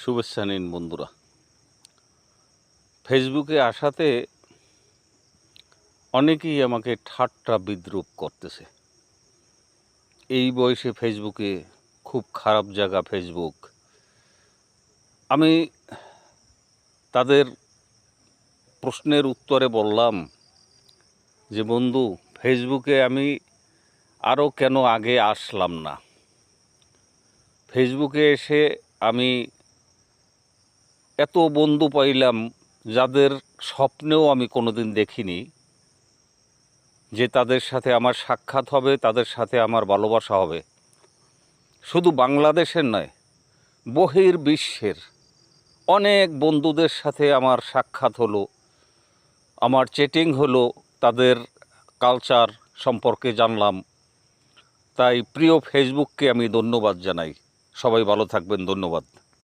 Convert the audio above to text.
শুভেচ্ছা নিন বন্ধুরা। ফেসবুকে আসাতে অনেকেই আমাকে ঠাট্টা বিদ্রুপ করতেছে। এই বয়সে ফেসবুকে খুব খারাপ জায়গা ফেসবুক। আমি তাদের প্রশ্নের উত্তরে বললাম যে, বন্ধু, ফেসবুকে আমি আরও কেন আগে আসলাম না? ফেসবুকে এসে আমি এত বন্ধু পাইলাম যাদের স্বপ্নেও আমি কোনোদিন দেখিনি, যে তাদের সাথে আমার সাক্ষাৎ হবে, তাদের সাথে আমার ভালোবাসা হবে। শুধু বাংলাদেশের নয় বহির বিশ্বের অনেক বন্ধুদের সাথে আমার সাক্ষাৎ হলো, আমার চেটিং হলো, তাদের কালচার সম্পর্কে জানলাম। তাই প্রিয় ফেসবুককে আমি ধন্যবাদ জানাই। সবাই ভালো থাকবেন, ধন্যবাদ।